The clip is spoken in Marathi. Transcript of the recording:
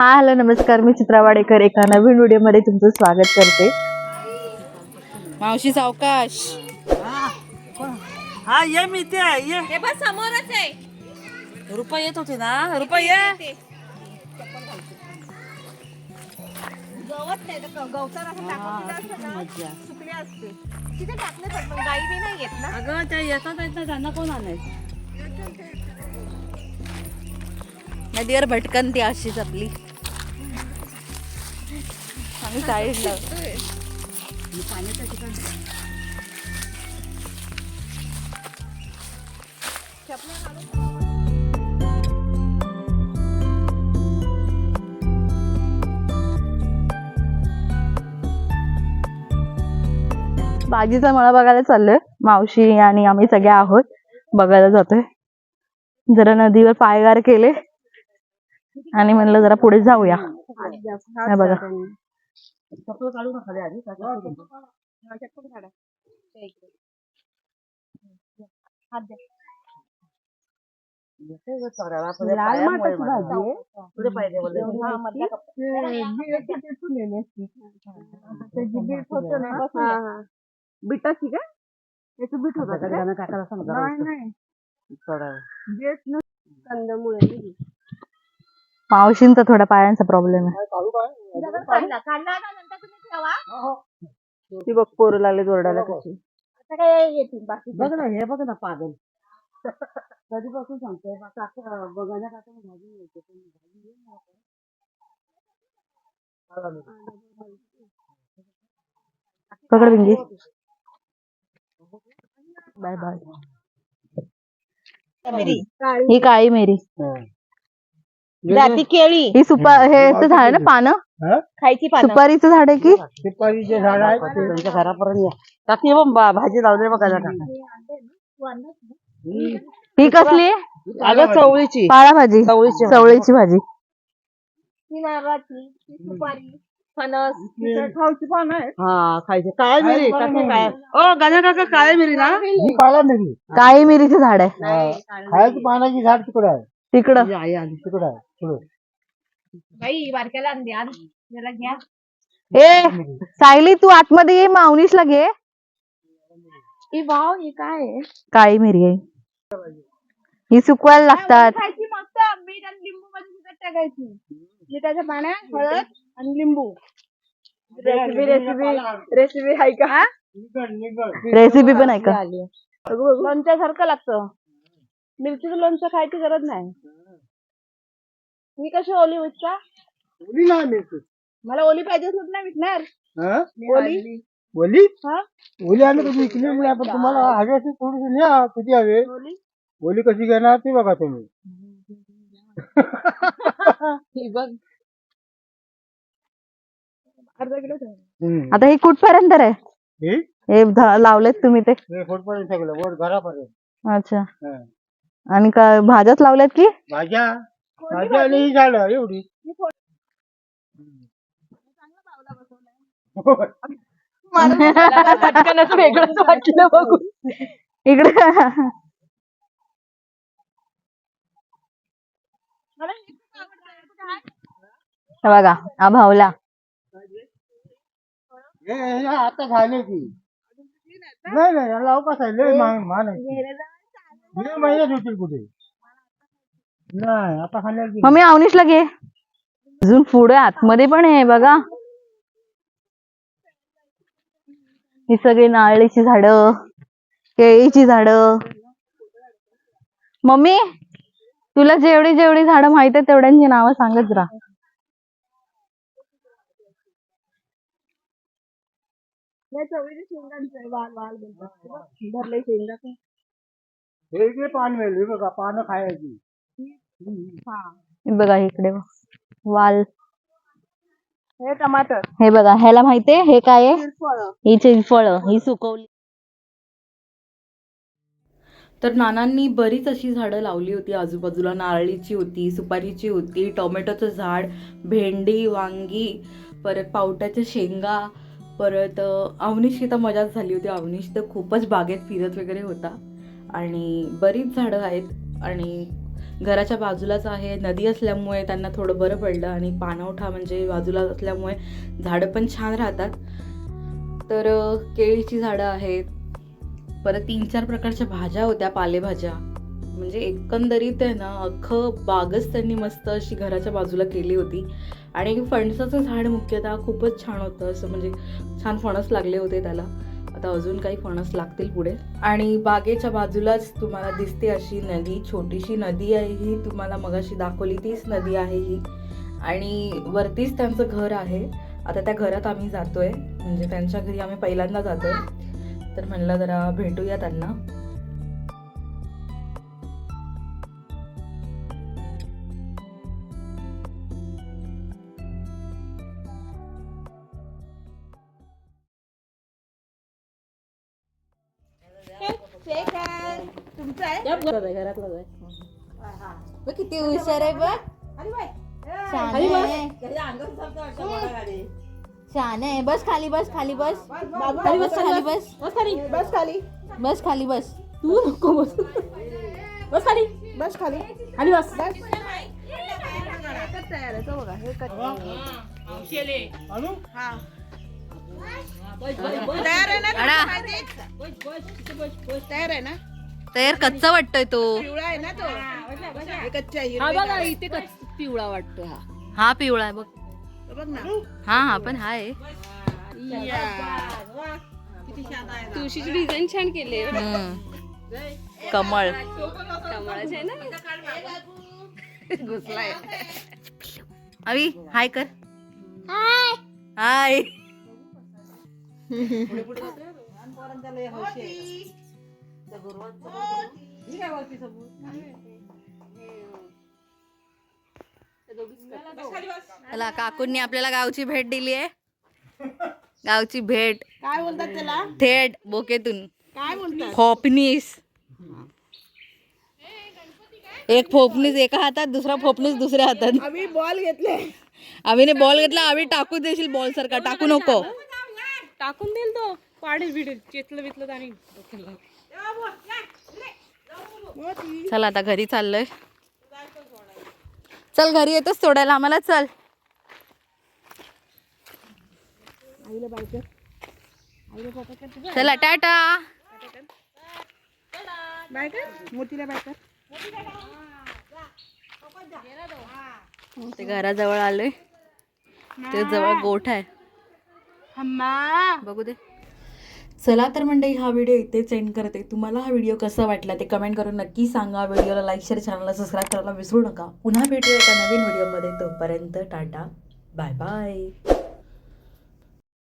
हा हॅलो नमस्कार. मी चित्रा वाडेकर एका नवीन व्हिडिओमध्ये तुमचं स्वागत करते. मावशी सावकाश. हा ये मी ते ये. हे बस समोरच आहे. रुपये येत होते ना रुपये ये. गवत नाही तर गवतात असं टाकून दिलं असतं ना सुकले असते. तिथे टाकले पण मग गाई बी नाही येत ना. अगं त्या येतात आहेत ना त्यांना कोण आणायचं? नदीवर भटकन ती अशीच आपली. आम्ही साईडला. मळा बघायला चाललोय. मावशी आणि आम्ही सगळे आहोत. बघायला जातोय. जरा नदीवर पायगार केले. आणि म्हणलं जरा पुढे जाऊया. हे बघा. बिटाची का त्याचं बीट होतं काकाला कंदमुळे मावशींचा थोडा पायांचा प्रॉब्लेम आहे. ती बघ पोरं लागले ओरडायला कशी. आता काय येतील बाकी? बघ ना हे बघ ना पागल. कधीपासून सांगतोय काका बघायला काका भाजी मिळते पण भाजी ये ना पकड बिंगी. Bye bye. ही काळी मिरी. जाती केळी. ही सुपा हे तर झाड ना पानं? खायची पानं. सुपारीचं झाड आहे की? सुपारीचे झाड आहे. त्यांच्या घरापर्यंत या. काकी बघ बा- भाजी लावली बघा काका ही कसली? आहे अगं चवळीची. पाळा भाजी चवळीची भाजी. चवळीची भाजी. ती नारळाची ती सुपारी फणस खाऊची पान आहे हा खायची. काळी मिरी काकी काय ओ गाण्या काका काळी मिरी ना? ही मिरी. काळी मिरीचं झाड आहे. खायची पानाची झाड तिकडे आहे. तिकडं. आई आली तिकडे आहे पुढे बाई बारक्याला आणली आण. जरा घ्या. ए सायली तू आतमध्ये ये मावनीसला घे. ही वाव हे काय आहे? काळी मिरी आहे. ही सुकवायला लागतात. खायची मस्त. मीठ आणि लिंबू मध्ये टाकायची. मिठाच्या पाण्यात हळद आणि लिंबू. रेसिपी रेसिपी रेसिपी आहे का? रेसिपी पण आहे का? लोणच्या सारखं लागतं. मिरचीचं लोणचं खायची गरज नाही. मी कशी ओली विकता ओली नाही मिळते मला ओली पाहिजे असत नाही विकणार. हा? ओली? ओली? हा? ओली कधी विकली नाही आपण तुम्हाला हवी असेल थोडीशी न्या किती हवे? ओली? ओली कशी घेणार ते बघा तुम्ही. अर्धा किलो ठेव. हम्म. आता हे कुठपर्यंत आहे हे? हे लावलेत तुम्ही ते. हे कुठपर्यंत सगळं? वर घरापर्यंत. अच्छा. हा. आणि काय भाज्याच लावल्यात की? भाज्या. भाज्या आणि ही झाड एवढी. पटकनच वेगळंच वाटलं बघून इकडे. हे बघा हा भावला. हे हे आता झाले की नाही नाही याला अवकाश आहे लय मान मान आहे लय महिन्यात होतील कुठे? नाही आता खाल्ल्या की मम्मी अवनीशला घे. अजून पुढे आतमध्ये पण आहे बघा. ही सगळी नारळीची झाडं केळीची झाडं. मम्मी तुला जेवढी जेवढी झाडं माहीत आहेत तेवढ्यांची नावं सांगत राहा चवळीच्या शेंगांचं आहे, वाल वाल बोलतात भरले शेंगा. हे इकडे पान मिळेल. हे बघा पानं खायची. हे बघा इकडे बघ. वाल. हे टमाटर. हे बघा ह्याला माहितीये? हे काय आहे? ही चिंचफळ. ही सुकवली. तर नानांनी बरीच अशी झाडं लावली होती. आजूबाजूला नारळीची होती सुपारीची होती टोमॅटोचं झाड भेंडी वांगी परत पावट्याच्या शेंगा परत अवनीशची तर मजाच झाली होती. अवनीश तर खूपच बागेत फिरत वगैरे होता. आणि बरीच झाडं आहेत आणि घराच्या बाजूलाच आहे. नदी असल्यामुळे त्यांना थोडं बरं पडलं आणि पाणवठा म्हणजे बाजूला असल्यामुळे झाडं पण छान राहतात. तर केळीची झाडं आहेत. परत तीन चार प्रकारच्या भाज्या होत्या पालेभाज्या. म्हणजे एकंदरीत आहे ना अख्खं बागच त्यांनी मस्त अशी घराच्या बाजूला केली होती. आणि फणसाचं झाड मुख्यतः खूपच छान होतं. असं म्हणजे छान फणस लागले होते त्याला. आता अजून काही फणस लागतील पुढे. आणि बागेच्या बाजूलाच तुम्हाला दिसते अशी नदी छोटीशी नदी आहे ही. तुम्हाला मगाशी दाखवली तीच नदी आहे ही. आणि वरतीच त्यांचं घर आहे. आता त्या घरात आम्ही जातोय. म्हणजे त्यांच्या घरी आम्ही पहिल्यांदा जातोय. तर म्हणलं जरा भेटूया त्यांना. तुमचं आहे? किती हुशार आहे बघ. छान आहे छान आहे. बस खाली बस खाली बस. खाली बस खाली बस. बस. खाली बस खाली. बस खाली बस. तू नको बस. बस खाली. बस खाली. खाली बस. बस. तयार आहे तो बघा हे आणू? तयार आहे ना अडा. तयार आहे ना? तयार कच्चा वाटतोय तो. पिवळा आहे ना तो. हे कच्चा आहे, हा हिरवे बघा काय. इथे कच- पिवळा वाटतो हा. हा पिवळा आहे बघ. बघ ना. हा हा पण हाय. तुळशीची डिझाईन छान केली आहे. हम्म. कमळ. कमळाची आहे ना? घुसलाय. अवी हाय कर. हाय. चला काकूंनी आपल्याला गावची भेट दिली आहे. गावची भेट. काय बोलतात त्याला? थेट बोकेतून. काय बोलतात? फोपनीस एक फोपनीस एका हातात दुसरा फोपनीस दुसऱ्या हातात. आम्ही बॉल घेतले. आम्हीने बॉल घेतला आम्ही टाकू देशील बॉल सारखा. टाकू नको. टाकून देईल तो. पाडेल बिडेल चेतलं बितलं आणि चल आता घरी चाललोय. चल घरी येतोच सोडायला. आम्हाला चल. चला टाटा. बाय कर मोतीला बाय कर ते घराजवळ आलोय. ते जवळ गोठ आहे. बघू दे. चला तर मंडळी हा व्हिडिओ इथेच एंड करते. तुम्हाला हा व्हिडिओ कसा वाटला ते कमेंट करून नक्की सांगा. व्हिडिओला लाईक शेअर चॅनलला सबस्क्राईब करायला विसरू नका. पुन्हा भेटूया एका नवीन व्हिडिओमध्ये तोपर्यंत टाटा. Bye bye